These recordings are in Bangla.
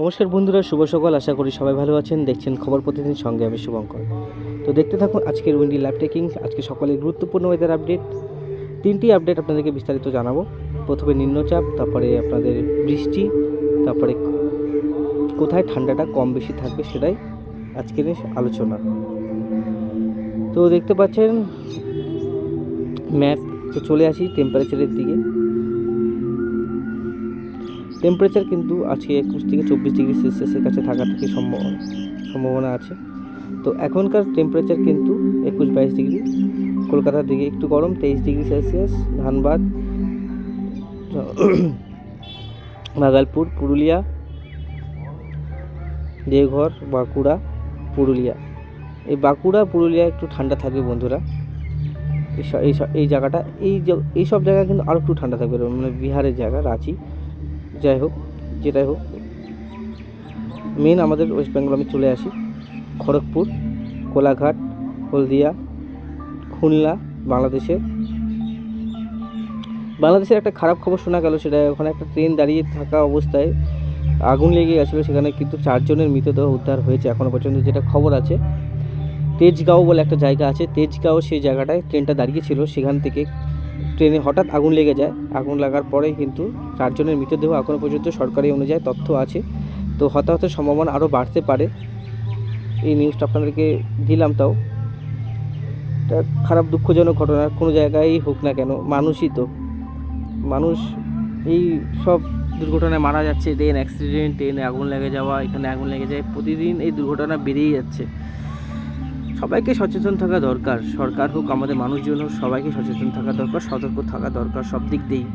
নমস্কার বন্ধুরা, শুভ সকাল। আশা করি সবাই ভালো আছেন। দেখছেন খবর প্রতিদিন সঙ্গে আমি শুভঙ্কর। তো দেখতে থাকুন আজকের উইন্ডি লাইভ টেকিং। আজকে সকালে গুরুত্বপূর্ণ ওয়েদার আপডেট তিনটি আপডেট আপনাদেরকে বিস্তারিত জানাব। প্রথমে নিম্নচাপ, তারপরে আপনাদের বৃষ্টি, তারপরে কোথায় ঠান্ডাটা কম বেশি থাকবে সেটাই আজকের আলোচনা। তো দেখতে পাচ্ছেন, ম্যাপ, তো চলে আসি টেম্পারেচারের দিকে। টেম্পারেচার কিন্তু আজকে একুশ থেকে চব্বিশ ডিগ্রি সেলসিয়াসের কাছে থাকা থেকে সম্ভব সম্ভাবনা আছে। তো এখনকার টেম্পারেচার কিন্তু একুশ বাইশ ডিগ্রি। কলকাতার দিকে একটু গরম, তেইশ ডিগ্রি সেলসিয়াস ধানবাদ ভাগলপুর, পুরুলিয়া, দেওঘর, বাঁকুড়া, পুরুলিয়া। এই বাঁকুড়া, পুরুলিয়া একটু ঠান্ডা থাকবে বন্ধুরা। এই এই জায়গাটা এই এই সব জায়গা কিন্তু আরও একটু ঠান্ডা থাকবে। মানে বিহারের জায়গা, রাঁচি। যাই হোক, যেটাই হোক। মেন আমাদের ওয়েস্ট বেঙ্গল আমি চলে আসি। খড়গপুর, কোলাঘাট, হলদিয়া, খুলনা, বাংলাদেশের। বাংলাদেশের একটা খারাপ খবর শোনা গেল, সেটা ওখানে একটা ট্রেন দাঁড়িয়ে থাকা অবস্থায় আগুন লেগে গেছিল, সেখানে কিন্তু চারজনের মৃতদেহ উদ্ধার হয়েছে এখনও পর্যন্ত যেটা খবর আছে। তেজগাঁও বলে একটা জায়গা আছে, তেজগাঁও সেই জায়গাটায় ট্রেনটা দাঁড়িয়েছিল সেখান থেকে ট্রেনে হঠাৎ আগুন লেগে যায়। আগুন লাগার পরে কিন্তু চারজনের মৃতদেহ এখনও পর্যন্ত সরকারি অনুযায়ী তথ্য আছে। তো হতাহতের সম্ভাবনা আরও বাড়তে পারে। এই নিউজটা আপনাদেরকে দিলাম তাও। এটা খারাপ দুঃখজনক ঘটনা, কোনো জায়গায় হোক না কেন, মানুষই তো। মানুষ এই সব দুর্ঘটনায় মারা যাচ্ছে ট্রেন অ্যাক্সিডেন্ট ট্রেনে আগুন লেগে যাওয়া, এখানে আগুন লেগে যায়, প্রতিদিন এই দুর্ঘটনা বেড়েই যাচ্ছে। সবাইকে সচেতন থাকা দরকার। সরকার হোক, আমাদের মানুষজন হোক, সবাইকে সচেতন থাকা দরকার, সতর্ক থাকা দরকার সব দিক দিয়েই।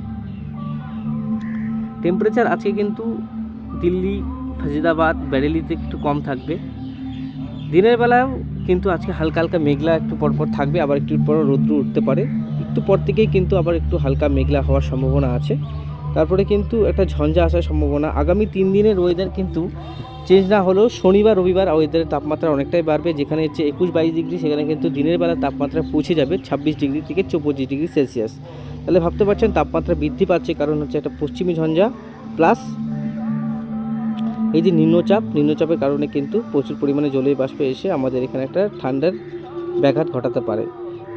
টেম্পারেচার আজকে কিন্তু দিল্লি ফাজিদাবাদ বেরেলিতে একটু কম থাকবে। দিনের বেলাও কিন্তু আজকে হালকা হালকা মেঘলা একটু পরপর থাকবে, আবার একটু পর রৌদ্র উঠতে পারে। একটু পর থেকেই কিন্তু আবার একটু হালকা মেঘলা হওয়ার সম্ভাবনা আছে। তারপরে কিন্তু একটা ঝঞ্ঝা আসার সম্ভাবনা। আগামী তিন দিনের ওয়েদার কিন্তু চেঞ্জ না হলেও শনিবার, রবিবার ওয়েদারের তাপমাত্রা অনেকটাই বাড়বে। যেখানে হচ্ছে একুশ বাইশ ডিগ্রি সেখানে কিন্তু দিনের বেলা তাপমাত্রা পৌঁছে যাবে ছাব্বিশ ডিগ্রি থেকে চৌপঁচিশ ডিগ্রি সেলসিয়াস তাহলে ভাবতে পারছেন তাপমাত্রা বৃদ্ধি পাচ্ছে কারণ হচ্ছে একটা পশ্চিমী ঝঞ্ঝা প্লাস এই যে নিম্নচাপ, নিম্নচাপের কারণে কিন্তু প্রচুর পরিমাণে জলীয় বাষ্প এসে আমাদের এখানে একটা ঠান্ডার ব্যাঘাত ঘটাতে পারে।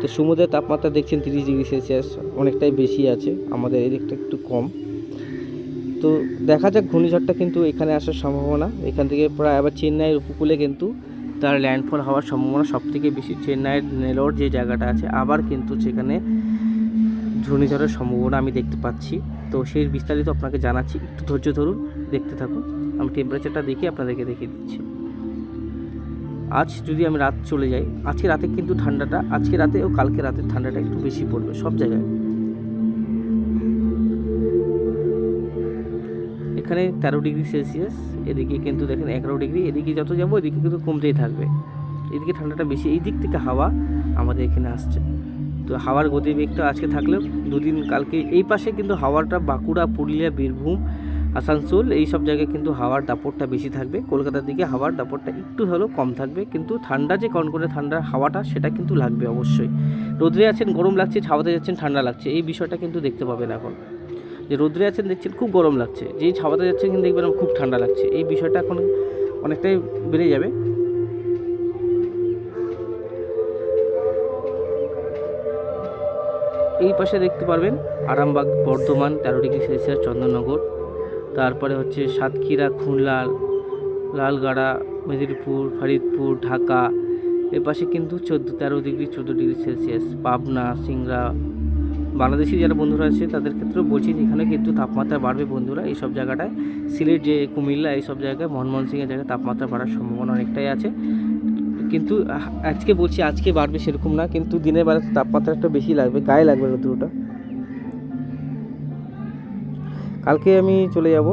তো সমুদ্রের তাপমাত্রা দেখছেন তিরিশ ডিগ্রি সেলসিয়াস অনেকটাই বেশি আছে, আমাদের এদিকটা একটু কম। তো দেখা যাক ঘূর্ণিঝড়টা কিন্তু এখানে আসার সম্ভাবনা। এখান থেকে প্রায় আবার চেন্নাইয়ের উপকূলে কিন্তু তার ল্যান্ডফল হওয়ার সম্ভাবনা। সব থেকে বেশি চেন্নাইয়ের নেলোর যে জায়গাটা আছে, আবার কিন্তু সেখানে ঘূর্ণিঝড়ের সম্ভাবনা আমি দেখতে পাচ্ছি। তো সেই বিস্তারিত আপনাকে জানাচ্ছি। একটু ধৈর্য ধরুন, দেখতে থাকুন। আমি টেম্পারেচারটা দেখি আপনাদেরকে দেখিয়ে দিচ্ছি। আজ যদি আমি রাত চলে যাই, আজকে রাতে কিন্তু ঠান্ডাটা, আজকে রাতে ও কালকে রাতে ঠান্ডাটা একটু বেশি পড়বে সব জায়গায়। এখানে তেরো ডিগ্রি সেলসিয়াস, এদিকে কিন্তু দেখেন এগারো ডিগ্রি, এদিকে যত যাব এদিকে কিন্তু কমতেই থাকবে। এদিকে ঠান্ডাটা বেশি, এই দিক থেকে হাওয়া আমাদের এখানে আসছে। তো হাওয়ার গতিবেগটা আজকে থাকলেও দুদিন কালকে এই পাশে কিন্তু হাওয়াটা বাঁকুড়া, পুরুলিয়া, বীরভূম, আসানসোল, এই সব জায়গায় কিন্তু হাওয়ার দাপটটা বেশি থাকবে। কলকাতার দিকে হাওয়ার দাপটটা একটু হলেও কম থাকবে, কিন্তু ঠান্ডা যে কনকনে ঠান্ডার হাওয়াটা সেটা কিন্তু লাগবে অবশ্যই। রোদ্রে আছেন, গরম লাগছে, ছাওয়াতে যাচ্ছেন, ঠান্ডা লাগছে, এই বিষয়টা কিন্তু দেখতে পাবেন এখন। যে রোদ্রে আছেন দেখছেন খুব গরম লাগছে। যেই ছাওয়াতে যাচ্ছেন কিন্তু দেখবেন খুব ঠান্ডা লাগছে। এই বিষয়টা এখন অনেকটাই বেড়ে যাবে। এই পাশে দেখতে পারবেন আরামবাগ, বর্ধমান তেরো ডিগ্রি সেলসিয়াস চন্দননগর। তারপরে হচ্ছে সাতক্ষীরা খুলনা লালগাড়া, মেদিনীপুর, ফরিদপুর, ঢাকা। এ পাশে কিন্তু চোদ্দ, তেরো ডিগ্রি, চোদ্দ ডিগ্রি সেলসিয়াস, পাবনা, সিংড়া বাংলাদেশি যারা বন্ধুরা আছে, তাদের ক্ষেত্রেও বলছি এখানে কিন্তু তাপমাত্রা বাড়বে বন্ধুরা। এই সব জায়গাটায়, সিলেট যে কুমিল্লা এই সব জায়গায়, মনমোহন সিংয়ের জায়গায় তাপমাত্রা বাড়ার সম্ভাবনা অনেকটাই আছে। কিন্তু আজকে বলছি আজকে বাড়বে সেরকম না, কিন্তু দিনের বেলা তাপমাত্রা একটু বেশি লাগবে, গায়ে লাগবে রোদ্রুটা কালকে আমি চলে যাব।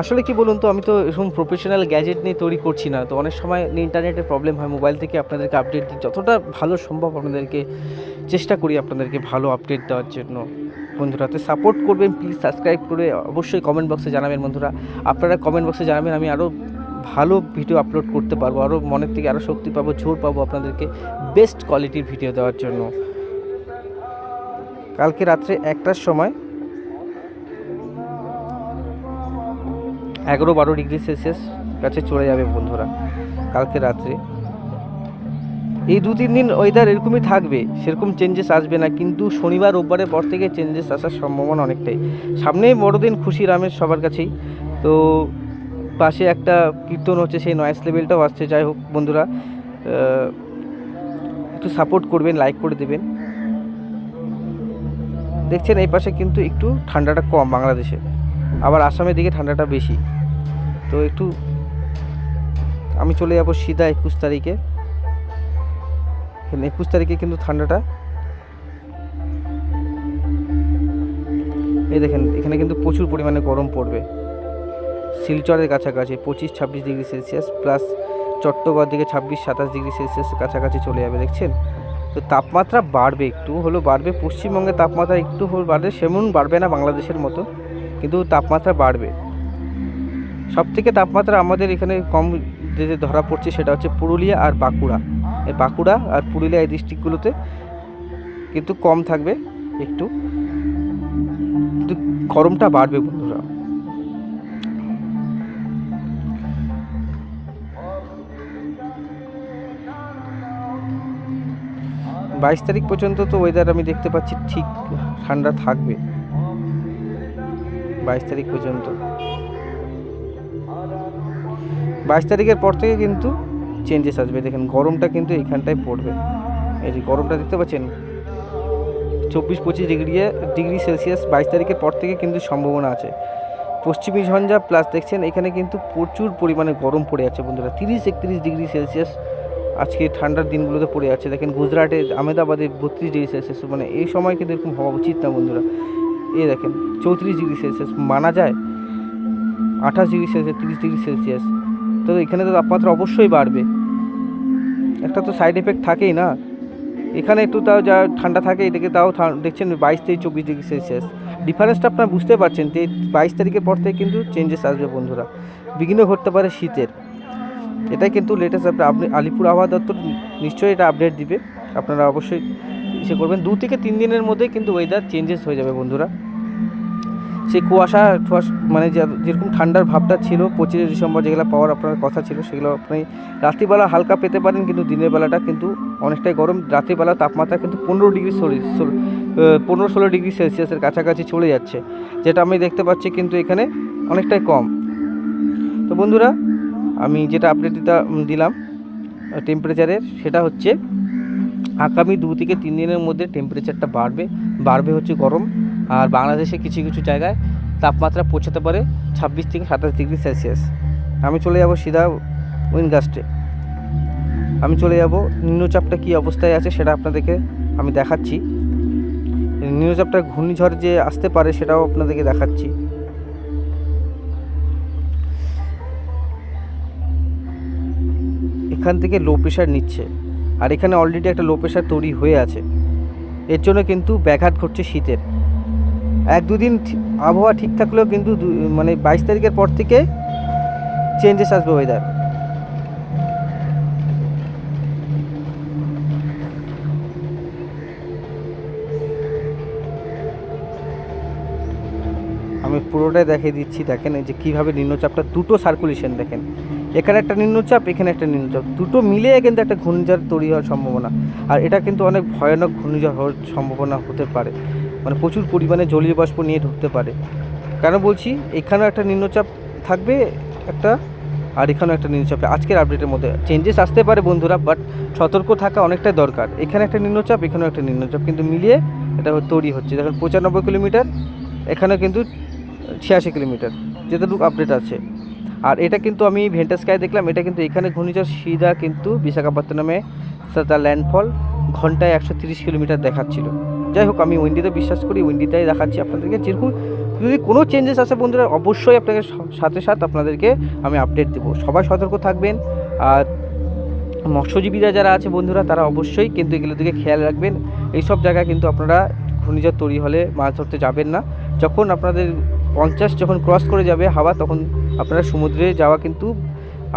আসলে কি বলুন তো, আমি তো এরকম প্রফেশনাল গ্যাজেট নিয়ে তৈরি করছি না। তো অনেক সময় ইন্টারনেটের প্রবলেম হয় মোবাইল থেকে আপনাদেরকে আপডেট দিই। যতটা ভালো সম্ভব আপনাদেরকে চেষ্টা করি আপনাদেরকে ভালো আপডেট দেওয়ার জন্য। বন্ধুরা, তো সাপোর্ট করবেন প্লিজ সাবস্ক্রাইব করে অবশ্যই কমেন্ট বক্সে জানাবেন বন্ধুরা। আপনারা কমেন্ট বক্সে জানাবেন, আমি আরও ভালো ভিডিও আপলোড করতে পারব আরও মনের থেকে আরও শক্তি পাবো, জোর পাবো আপনাদেরকে বেস্ট কোয়ালিটির ভিডিও দেওয়ার জন্য। কালকে রাত্রে একটার সময় এগারো বারো ডিগ্রি সেলসিয়াস কাছে চলে যাবে বন্ধুরা, কালকে রাত্রে। এই দু তিন দিন ওয়েদার এরকমই থাকবে, সেরকম চেঞ্জেস আসবে না, কিন্তু শনিবার, রোববারের পর থেকে চেঞ্জেস আসার সম্ভাবনা অনেকটাই। সামনেই বড়দিন, খুশি রামের সবার কাছেই। তো পাশে একটা কীর্তন হচ্ছে, সেই নয়েস লেভেলটাও আসছে। যাই হোক বন্ধুরা একটু সাপোর্ট করবেন লাইক করে দেবেন। দেখছেন এই পাশে কিন্তু একটু ঠান্ডাটা কম বাংলাদেশে। আবার আসামের দিকে ঠান্ডাটা বেশি। তো একটু আমি চলে যাব সিধা একুশ তারিখে। একুশ তারিখে কিন্তু ঠান্ডাটা। এই দেখেন, এখানে কিন্তু প্রচুর পরিমাণে গরম পড়বে। শিলচরের কাছাকাছি, পঁচিশ ছাব্বিশ ডিগ্রি সেলসিয়াস, প্লাস চট্টগড় দিকে ছাব্বিশ, সাতাশ ডিগ্রি সেলসিয়াসের কাছাকাছি চলে যাবে, দেখছেন? তো তাপমাত্রা বাড়বে, একটু হলো বাড়বে। পশ্চিমবঙ্গের তাপমাত্রা একটু হলো বাড়বে, সেমন বাড়বে না বাংলাদেশের মতো। কিন্তু তাপমাত্রা বাড়বে। সব থেকে তাপমাত্রা আমাদের এখানে কম যে ধরা পড়ছে সেটা হচ্ছে পুরুলিয়া আর বাঁকুড়া। এই বাঁকুড়া আর পুরুলিয়া এই ডিস্ট্রিক্টগুলোতে কিন্তু কম থাকবে একটু। কিন্তু গরমটা বাড়বে বন্ধুরা। বাইশ তারিখ পর্যন্ত তো ওয়েদার আমি দেখতে পাচ্ছি ঠিক ঠান্ডা থাকবে। বাইশ তারিখ পর্যন্ত। বাইশ তারিখের পর থেকে কিন্তু চেঞ্জেস আসবে। দেখেন, গরমটা কিন্তু এইখানটায় পড়বে। এই যে গরমটা দেখতে পাচ্ছেন, চব্বিশ পঁচিশ ডিগ্রি ডিগ্রি সেলসিয়াস বাইশ তারিখের পর থেকে কিন্তু সম্ভাবনা আছে। পশ্চিমী ঝঞ্ঝা প্লাস দেখছেন, এখানে কিন্তু প্রচুর পরিমাণে গরম পড়ে আছে বন্ধুরা। তিরিশ একত্রিশ ডিগ্রি সেলসিয়াস আজকে ঠান্ডার দিনগুলোতে পড়ে আছে। দেখেন, গুজরাটে, আহমেদাবাদে বত্রিশ ডিগ্রি সেলসিয়াস। মানে এই সময় কিন্তু এরকম হওয়া উচিত না বন্ধুরা। এই দেখেন, চৌত্রিশ ডিগ্রি সেলসিয়াস, মানা যায় আঠাশ ডিগ্রি সেলসিয়াস, তিরিশ ডিগ্রি সেলসিয়াস। তো এখানে তো তাপমাত্রা অবশ্যই বাড়বে। একটা তো সাইড এফেক্ট থাকেই না। এখানে একটু তাও যা ঠান্ডা থাকে, এদিকে তাও দেখছেন বাইশ থেকে চব্বিশ ডিগ্রি সেলসিয়াস। ডিফারেন্সটা আপনারা বুঝতে পারছেন যে বাইশ তারিখের পর থেকে কিন্তু চেঞ্জেস আসবে বন্ধুরা। বিঘ্ন ঘটতে পারে শীতের। এটাই কিন্তু লেটেস্ট আপনি আলিপুর আবহাওয়া দপ্তর নিশ্চয়ই এটা আপডেট দিবে। আপনারা অবশ্যই ইসে করবেন। দু থেকে তিন দিনের মধ্যে কিন্তু ওয়েদার চেঞ্জেস হয়ে যাবে বন্ধুরা। সেই কুয়াশা ঠুয়াশ মানে যেরকম ঠান্ডার ভাবটা ছিল, পঁচিশে ডিসেম্বর যেগুলো পাওয়ার আপনার কথা ছিল, সেগুলো আপনি রাত্রিবেলা হালকা পেতে পারেন, কিন্তু দিনের বেলাটা কিন্তু অনেকটাই গরম। রাত্রিবেলা তাপমাত্রা কিন্তু পনেরো ডিগ্রি পনেরো ষোলো ডিগ্রি সেলসিয়াসের কাছাকাছি চলে যাচ্ছে, যেটা আমি দেখতে পাচ্ছি কিন্তু এখানে অনেকটাই কম। তো বন্ধুরা, আমি যেটা আপডেট দিলাম টেম্পারেচারের সেটা হচ্ছে আগামী দু থেকে তিন দিনের মধ্যে টেম্পারেচারটা বাড়বে বাড়বে হচ্ছে গরম। আর বাংলাদেশে কিছু কিছু জায়গায় তাপমাত্রা পৌঁছাতে পারে ছাব্বিশ থেকে সাতাশ ডিগ্রি সেলসিয়াস। আমি চলে যাব সিধা উইনগাস্টে। আমি চলে যাব নিম্নচাপটা কী অবস্থায় আছে সেটা আপনাদেরকে আমি দেখাচ্ছি। নিম্নচাপটা ঘূর্ণিঝড় যে আসতে পারে সেটাও আপনাদেরকে দেখাচ্ছি। এখান থেকে লো প্রেশার নিচ্ছে। আর এখানে অলরেডি একটা লো প্রেশার তৈরি হয়ে আছে। এর জন্য কিন্তু ব্যাঘাত ঘটছে শীতের। এক দুদিন আবহাওয়া ঠিক থাকলেও কিন্তু মানে বাইশ তারিখের পর থেকে চেঞ্জেস আসবে ওয়েদার আমি পুরোটাই দেখিয়ে দিচ্ছি, দেখেন যে কীভাবে নিম্নচাপটা, দুটো সার্কুলেশন দেখেন। এখানে একটা নিম্নচাপ, এখানে একটা নিম্নচাপ। দুটো মিলিয়ে কিন্তু একটা ঘূর্ণিঝড় তৈরি হওয়ার সম্ভাবনা। আর এটা কিন্তু অনেক ভয়ানক ঘূর্ণিঝড় হওয়ার সম্ভাবনা হতে পারে। মানে প্রচুর পরিমাণে জলীয় বাষ্প নিয়ে ঢুকতে পারে। কেন বলছি? এখানেও একটা নিম্নচাপ থাকবে একটা, আর এখানেও একটা নিম্নচাপ। আজকের আপডেটের মধ্যে চেঞ্জেস আসতে পারে বন্ধুরা বাট সতর্ক থাকা অনেকটাই দরকার। এখানে একটা নিম্নচাপ, এখানেও একটা নিম্নচাপ, কিন্তু মিলিয়ে এটা তৈরি হচ্ছে। দেখেন, পঁচানব্বই কিলোমিটার, এখানেও কিন্তু ছিয়াশি কিলোমিটার। যেটুকু আপডেট আছে। আর এটা কিন্তু আমি ভেন্টার স্কাই দেখলাম, এটা কিন্তু এখানে ঘূর্ণিঝড় সিধা কিন্তু বিশাখাপত্তনমে তার ল্যান্ডফল ঘন্টায় একশো কিলোমিটার দেখাচ্ছিল। যাই হোক, আমি উইন্ডিতে বিশ্বাস করি, উইন্ডিতেই দেখাচ্ছি আপনাদেরকে। যেরকম যদি কোনো চেঞ্জেস আসে বন্ধুরা, অবশ্যই আপনাকে সাথে সাথে আপনাদেরকে আমি আপডেট দেবো। সবাই সতর্ক থাকবেন আর মৎস্যজীবীরা যারা আছে বন্ধুরা, তারা অবশ্যই কিন্তু এগুলোর দিকে খেয়াল রাখবেন। এইসব জায়গায় কিন্তু আপনারা ঘূর্ণিঝড় তৈরি হলে মাছ ধরতে যাবেন না। যখন আপনাদের পঞ্চাশ যখন ক্রস করে যাবে হাওয়া, তখন আপনারা সমুদ্রে যাওয়া কিন্তু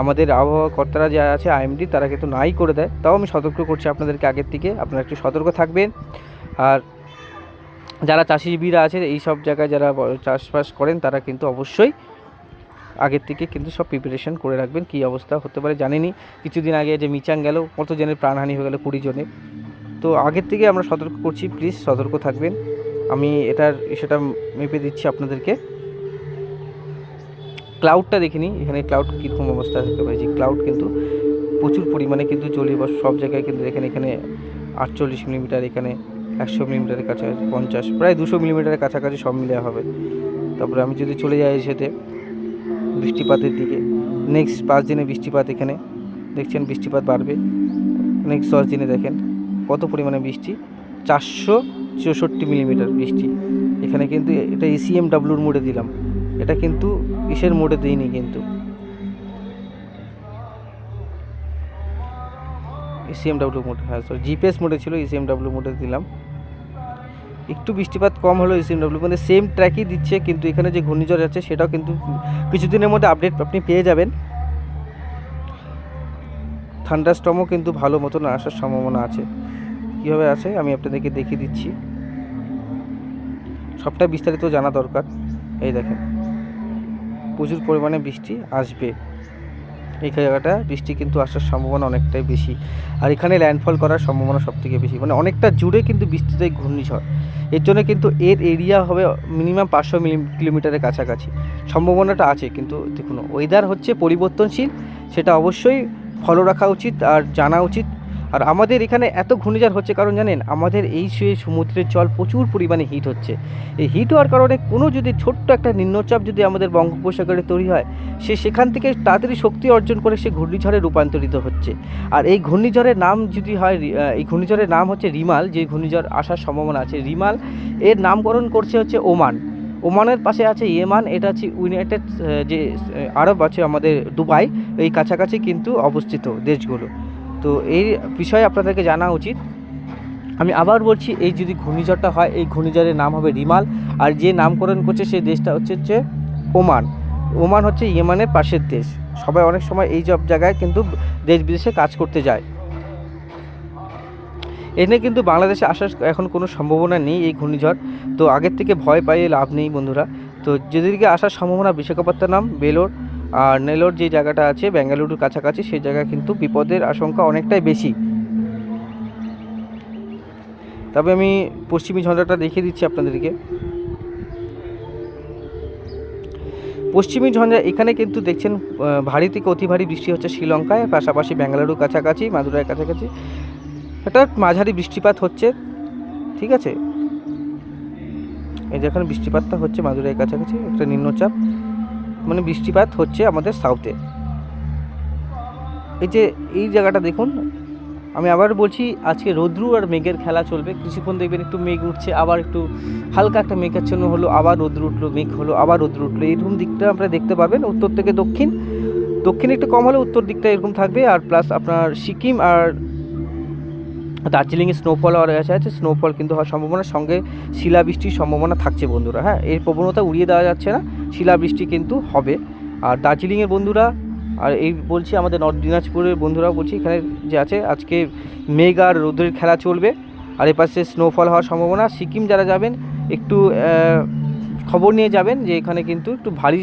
আমাদের আবহাওয়া কর্তারা যারা আছে আইএমডি তারা কিন্তু নাই করে দেয়। তাও আমি সতর্ক করছি আপনাদেরকে আগের থেকে। আপনারা একটু সতর্ক থাকবেন। আর যারা চাষিবিরা আছে, এই সব জায়গায় যারা চাষবাস করেন, তারা কিন্তু অবশ্যই আগের থেকে কিন্তু সব প্রিপারেশন করে রাখবেন। কী অবস্থা হতে পারে জানেনি। কিছুদিন আগে যে মিচাং গেল কতজনের প্রাণহানি হয়ে গেল কুড়ি জনের। তো আগের থেকে আমরা সতর্ক করছি। প্লিজ সতর্ক থাকবেন। আমি এটার সেটা মেপে দিচ্ছি আপনাদেরকে। ক্লাউডটা দেখিনি, এখানে ক্লাউড কীরকম অবস্থা থাকতে পারে? ক্লাউড কিন্তু প্রচুর পরিমাণে কিন্তু জলীয় সব জায়গায় কিন্তু এখানে এখানে আটচল্লিশ মিলিমিটার, এখানে একশো মিলিমিটারের কাছাকাছি, পঞ্চাশ, প্রায় দুশো মিলিমিটারের কাছাকাছি সব মিলে হবে। তারপরে আমি যদি চলে যাই সেতে বৃষ্টিপাতের দিকে। নেক্সট পাঁচ দিনে বৃষ্টিপাত এখানে, দেখছেন বৃষ্টিপাত বাড়বে। নেক্সট দশ দিনে দেখেন কত পরিমাণে বৃষ্টি? চারশো চৌষট্টি মিলিমিটার বৃষ্টি। এখানে কিন্তু এটা ইসিএম ডাব্লুর মোডে দিলাম। এটা কিন্তু ইসের মোডে দিইনি কিন্তু? ইসিএম ডাব্লু মোড হ্যাঁ সরি জিপিএস মোডে ছিল ইসিএম ডাব্লু মোডে দিলাম। একটু বৃষ্টিপাত কম হলো ইসিএম ডাব্লু মানে সেম ট্র্যাকই দিচ্ছে, কিন্তু এখানে যে ঘূর্ণিঝড় আছে সেটাও কিন্তু কিছুদিনের মধ্যে আপডেট আপনি পেয়ে যাবেন। থান্ডারস্টমও কিন্তু ভালো মতন আসার সম্ভাবনা আছে। কীভাবে আছে, আমি আপনাদেরকে দেখিয়ে দিচ্ছি। সবটা বিস্তারিত জানা দরকার। এই দেখেন, প্রচুর পরিমাণে বৃষ্টি আসবে। এই জায়গাটা বৃষ্টি কিন্তু আসার সম্ভাবনা অনেকটাই বেশি। আর এখানে ল্যান্ডফল করার সম্ভাবনা সব থেকে বেশি। মানে অনেকটা জুড়ে কিন্তু এই ঘূর্ণিঝড়। এর জন্য কিন্তু এর এরিয়া হবে মিনিমাম পাঁচশো কিলোমিটারের কাছাকাছি। সম্ভাবনাটা আছে, কিন্তু দেখুন ওয়েদার হচ্ছে পরিবর্তনশীল। সেটা অবশ্যই ফলো রাখা উচিত আর জানা উচিত। আর আমাদের এখানে এত ঘূর্ণিঝড় হচ্ছে, কারণ জানেন, আমাদের এই সে সমুদ্রের জল প্রচুর পরিমাণে হিট হচ্ছে। এই হিট হওয়ার কারণে কোনো যদি ছোট্ট একটা নিম্নচাপ যদি আমাদের বঙ্গোপসাগরে তৈরি হয়, সে সেখান থেকে তাড়াতাড়ি শক্তি অর্জন করে সে ঘূর্ণিঝড়ে রূপান্তরিত হচ্ছে। আর এই ঘূর্ণিঝড়ের নাম যদি হয় এই ঘূর্ণিঝড়ের নাম হচ্ছে রিমাল, যে ঘূর্ণিঝড় আসার সম্ভাবনা আছে। রিমাল এর নামকরণ করছে হচ্ছে ওমান। ওমানের পাশে আছে ইয়েমান, এটা হচ্ছে ইউনাইটেড যে, আরব আছে আমাদের দুবাই, এই কাছাকাছি কিন্তু অবস্থিত দেশগুলো। তো এই বিষয়ে আপনাদেরকে জানা উচিত। আমি আবার বলছি, এই যদি ঘূর্ণিঝড়টা হয়, এই ঘূর্ণিঝড়ের নাম হবে রিমাল। আর যে নামকরণ করছে, সেই দেশটা হচ্ছে হচ্ছে ওমান। ওমান হচ্ছে ইয়েমানের পাশের দেশ। সবাই অনেক সময় এই সব জায়গায় কিন্তু দেশ বিদেশে কাজ করতে যায়। এনে কিন্তু বাংলাদেশে আসার এখন কোনো সম্ভাবনা নেই এই ঘূর্ণিঝড়। তো আগের থেকে ভয় পাইয়ে লাভ নেই বন্ধুরা। তো যেদিকে আসার সম্ভাবনা, বিশাখাপত্তনম বেলোর আর নেলোর যে জায়গাটা আছে বেঙ্গালুরুর কাছাকাছি, সেই জায়গায় কিন্তু বিপদের আশঙ্কা অনেকটাই বেশি। তবে আমি পশ্চিমী ঝঞ্ঝাটা দেখিয়ে দিচ্ছি আপনাদেরকে। পশ্চিমী ঝঞ্ঝা, এখানে কিন্তু দেখছেন ভারী থেকে অতি ভারী বৃষ্টি হচ্ছে শ্রীলঙ্কায়, পাশাপাশি বেঙ্গালুরুর কাছাকাছি, মাদুরাইয়ের কাছাকাছি। এটা মাঝারি বৃষ্টিপাত হচ্ছে, ঠিক আছে? এই যেখানে বৃষ্টিপাতটা হচ্ছে মাদুরাইয়ের কাছাকাছি, একটা নিম্নচাপ। মানে বৃষ্টিপাত হচ্ছে আমাদের সাউথে এই যে এই জায়গাটা দেখুন, আমি আবার বলছি, আজকে রৌদ্রু আর মেঘের খেলা চলবে। কিছুক্ষণ দেখবেন একটু মেঘ উঠছে, আবার একটু হালকা একটা মেঘাচ্ছন্ন হলো, আবার রৌদ্র উঠল, মেঘ হলো, আবার রৌদ্র উঠল। এইরকম দিকটা আপনারা দেখতে পাবেন, উত্তর থেকে দক্ষিণ। দক্ষিণ একটু কম হলে উত্তর দিকটা এরকম থাকবে, আর প্লাস আপনার সিকিম আর দার্জিলিংয়ে স্নোফল হওয়ার কাছে আছে। স্নোফল কিন্তু হওয়ার সম্ভাবনা, সঙ্গে শিলাবৃষ্টির সম্ভাবনা থাকছে বন্ধুরা। হ্যাঁ এর প্রবণতা উড়িয়ে দেওয়া যাচ্ছে না, শিলাবৃষ্টি কিন্তু হবে। আর দার্জিলিংয়ের বন্ধুরা, আর এই বলছি আমাদের নর্থ দিনাজপুরের বন্ধুরাও বলছি, এখানে যে আছে, আজকে মেঘ আর রোদের খেলা চলবে। আর এপাশে স্নোফল হওয়ার সম্ভাবনা, সিকিম যারা যাবেন, একটু খবর নিয়ে যাবেন যে এখানে কিন্তু একটু ভারী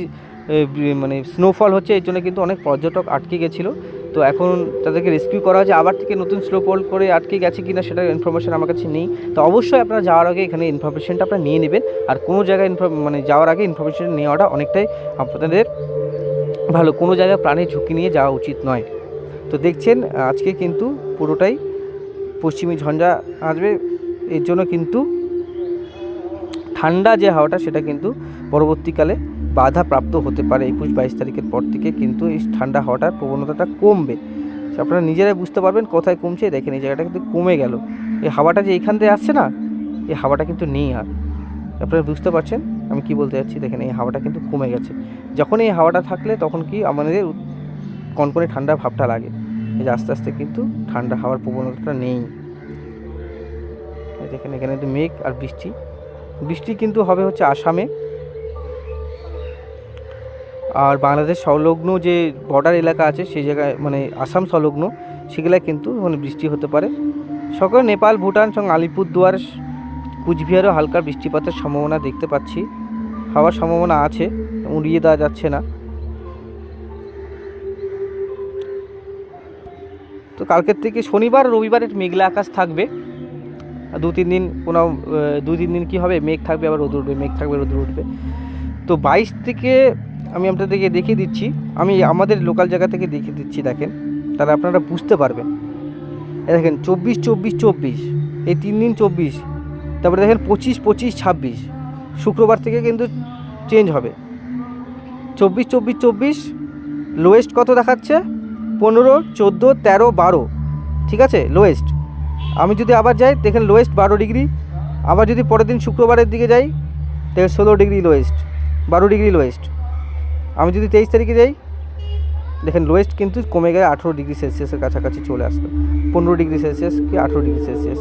মানে স্নোফল হচ্ছে, এর জন্য কিন্তু অনেক পর্যটক আটকে গেছিল। তো এখন তাদেরকে রেস্কিউ করা হয়েছে। আবার থেকে নতুন স্নোফল করে আটকে গেছে কিনা সেটার ইনফরমেশন আমার কাছে নেই। তো অবশ্যই আপনারা যাওয়ার আগে এখানে ইনফরমেশনটা আপনারা নিয়ে নেবেন। আর কোনো জায়গায় মানে যাওয়ার আগে ইনফরমেশন নেওয়াটা অনেকটাই আপনাদের ভালো। কোনো জায়গায় প্রাণের ঝুঁকি নিয়ে যাওয়া উচিত নয়। তো দেখছেন, আজকে কিন্তু পুরোটাই পশ্চিমী ঝঞ্ঝা আসবে। এর জন্য কিন্তু ঠান্ডা যে হাওয়াটা, সেটা কিন্তু পরবর্তীকালে বাধা প্রাপ্ত হতে পারে একুশ বাইশ তারিখের পর থেকে, কিন্তু এই ঠান্ডা হাওয়াটার প্রবণতাটা কমবে। আপনারা নিজেরাই বুঝতে পারবেন কোথায় কমছে, দেখেন এই জায়গাটা কিন্তু কমে গেল। এই হাওয়াটা যে এইখান থেকে আসছে না, এই হাওয়াটা কিন্তু নেই আর। আপনারা বুঝতে পারছেন? আমি কি বলতে যাচ্ছি? দেখেন এই হাওয়াটা কিন্তু কমে গেছে। যখন এই হাওয়াটা থাকলে তখন কি আমাদের কনকনে ঠান্ডা ভাবটা লাগে। এই যে আস্তে আস্তে কিন্তু ঠান্ডা হাওয়ার প্রবণতাটা নেই। দেখেন এখানে মেঘ আর বৃষ্টি। বৃষ্টি কিন্তু হবে হচ্ছে আসামে। আর বাংলাদেশ সংলগ্ন যে বর্ডার এলাকা আছে, সেই জায়গায় মানে আসাম সংলগ্ন, সেগুলায় কিন্তু মানে বৃষ্টি হতে পারে। সকল নেপাল, ভুটান, সঙ্গে আলিপুরদুয়ার, কুচবিহারও হালকা বৃষ্টিপাতের সম্ভাবনা দেখতে পাচ্ছি। হওয়ার সম্ভাবনা আছে, উড়িয়ে দেওয়া যাচ্ছে না। তো কালকের থেকে শনিবার, রবিবারের মেঘলা আকাশ থাকবে। দু তিন দিন কোনো দু তিন দিন কী হবে, মেঘ থাকবে, আবার রোদ উঠবে, মেঘ থাকবে, রোদ উঠবে। তো বাইশ থেকে আমি আপনাদেরকে দেখিয়ে দিচ্ছি। আমি আমাদের লোকাল জায়গা থেকে দেখিয়ে দিচ্ছি, দেখেন। তাহলে আপনারা বুঝতে পারবেন। দেখেন, চব্বিশ চব্বিশ চব্বিশ। এই তিন দিন চব্বিশ। তারপরে দেখেন, পঁচিশ পঁচিশ, ছাব্বিশ। শুক্রবার থেকে কিন্তু চেঞ্জ হবে। চব্বিশ চব্বিশ চব্বিশ। লোয়েস্ট কত দেখাচ্ছে? পনেরো, চোদ্দ, তেরো, বারো। ঠিক আছে? লোয়েস্ট আমি যদি আবার যাই, দেখেন লোয়েস্ট বারো ডিগ্রি আবার যদি পরের দিন শুক্রবারের দিকে যাই, দেখেন ষোলো ডিগ্রি লোয়েস্ট বারো ডিগ্রি লোয়েস্ট আমি যদি তেইশ তারিখে যাই, দেখেন লোয়েস্ট কিন্তু কমে গেলে আঠেরো ডিগ্রি সেলসিয়াসের কাছাকাছি চলে আসবে। পনেরো ডিগ্রি সেলসিয়াস কি আঠেরো ডিগ্রি সেলসিয়াস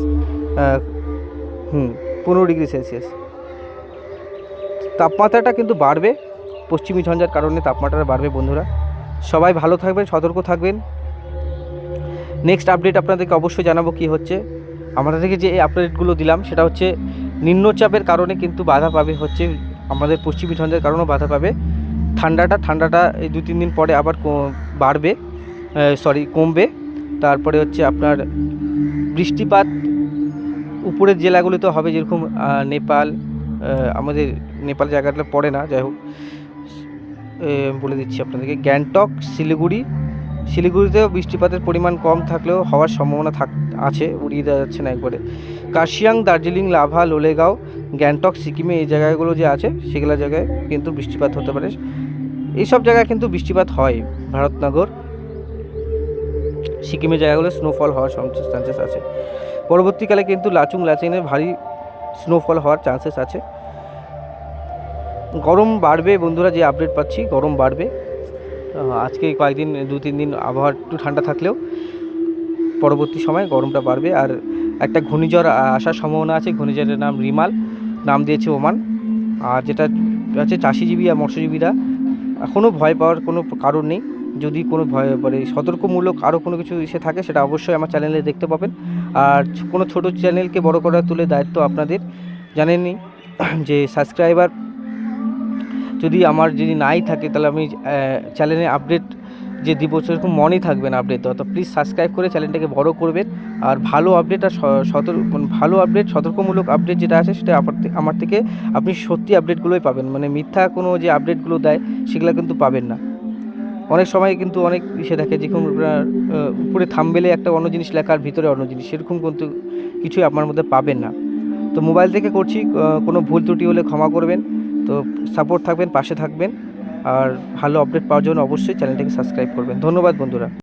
হুম, পনেরো ডিগ্রি সেলসিয়াস তাপমাত্রাটা কিন্তু বাড়বে, পশ্চিমী ঝঞ্ঝার কারণে তাপমাত্রাটা বাড়বে বন্ধুরা। সবাই ভালো থাকবেন, সতর্ক থাকবেন। নেক্সট আপডেট আপনাদেরকে অবশ্যই জানাব কি হচ্ছে। আমাদেরকে যে আপডেটগুলো দিলাম, সেটা হচ্ছে নিম্নচাপের কারণে কিন্তু বাধা পাবে হচ্ছে, আমাদের পশ্চিমী ঝঞ্ঝার কারণেও বাধা পাবে। ঠান্ডাটা ঠান্ডাটা এই দু, তিন দিন পরে আবার বাড়বে সরি কমবে। তারপরে হচ্ছে আপনার বৃষ্টিপাত উপরের জেলাগুলিতে হবে যেরকম নেপাল আমাদের নেপাল জায়গাটা পড়ে না, যাই হোক। বলে দিচ্ছি আপনাদেরকে, গ্যাংটক, শিলিগুড়ি। শিলিগুড়িতেও বৃষ্টিপাতের পরিমাণ কম থাকলেও হওয়ার সম্ভাবনা থাক, আছে, উড়িয়ে দেওয়া যাচ্ছে না একবারে। কাশিয়াং দার্জিলিং, লাভা, লোলেগাঁও, গ্যাংটক, সিকিমে এই জায়গাগুলো যে আছে, সেগুলো জায়গায় কিন্তু বৃষ্টিপাত হতে পারে। এইসব জায়গায় কিন্তু বৃষ্টিপাত হয়, ভারতনগর। সিকিমের জায়গাগুলো স্নোফল হওয়ার চান্সেস আছে। পরবর্তীকালে কিন্তু লাচুং, লাচেনে ভারী স্নোফল হওয়ার চান্সেস আছে। গরম বাড়বে, বন্ধুরা, যে আপডেট পাচ্ছি, গরম বাড়বে। আজকে কয়েকদিন, দু, তিন দিন আবহাওয়া একটু ঠান্ডা থাকলেও পরবর্তী সময় গরমটা বাড়বে। আর একটা ঘূর্ণিঝড় আসার সম্ভাবনা আছে, ঘূর্ণিঝড়ের নাম রিমাল, নাম দিয়েছে ওমান। আর যেটা আছে, চাষিজীবী আর মৎস্যজীবীরা এখনও ভয় পাওয়ার কোনো কারণ নেই। যদি কোনো ভয় মানে সতর্কমূলক আরও কোনো কিছু ইসে থাকে, সেটা অবশ্যই আমার চ্যানেলে দেখতে পাবেন। আর কোনো ছোট চ্যানেলকে বড় করা তুলে দায়িত্ব আপনাদের জানেননি যে সাবস্ক্রাইবার যদি আমার যদি নাই থাকে, তাহলে আমি চ্যানেলে আপডেট যে দিব সেরকম মনেই থাকবে না আপডেট দেওয়া। তো প্লিজ সাবস্ক্রাইব করে চ্যানেলটাকে বড় করবেন। আর ভালো আপডেট আর সতর্ক মানে ভালো আপডেট সতর্কমূলক আপডেট যেটা আছে, সেটা আমার থেকে আপনি সত্যি আপডেটগুলোই পাবেন। মানে মিথ্যা কোনো যে আপডেটগুলো দেয়, সেগুলো কিন্তু পাবেন না। অনেক সময় কিন্তু অনেক ইসে থাকে যেরকম উপরে থামবেলে একটা অন্য জিনিস লেখা আর ভিতরে অন্য জিনিস, সেরকম কিন্তু কিছুই আপনার মধ্যে পাবেন না। তো মোবাইল থেকে করছি কোনো ভুল ত্রুটি হলে ক্ষমা করবেন। তো সাপোর্ট থাকবেন, পাশে থাকবেন। আর ভালো আপডেট পাওয়ার জন্য অবশ্যই চ্যানেলটাকে সাবস্ক্রাইব করবেন। ধন্যবাদ বন্ধুরা।